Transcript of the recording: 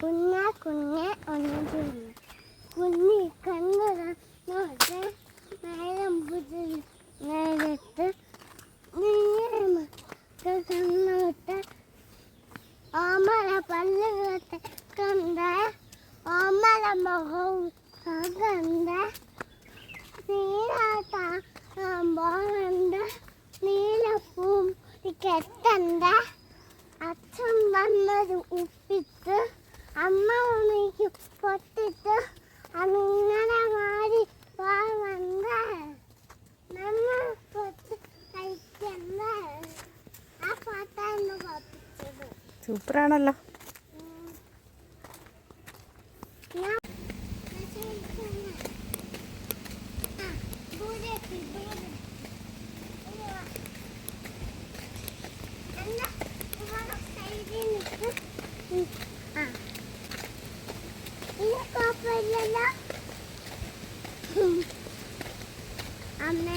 കുഞ്ഞ കുഞ്ഞ ഒന്നു കുഞ്ഞി കണ്ണുക നോട്ട് നേരമ്പുതി നേരത്ത് കണ്ണോട്ട് ഓമല പല്ലുകത്തെ കണ്ട ഓമല മുഖവും കണ്ട നീലാത്ത നീലപ്പൂം കെട്ടണ്ട അച്ഛൻ വന്നത് ഉപ്പിട്ട് അമ്മ ഉമ്മയ്ക്ക് പൊട്ടിട്ട് അങ്ങനെ മാറി പോവണ്ട നമ്മ പൊട്ട് കഴിക്കണ്ട ആ പാട്ടാണ് സൂപ്പറാണല്ലോ. ഞാൻ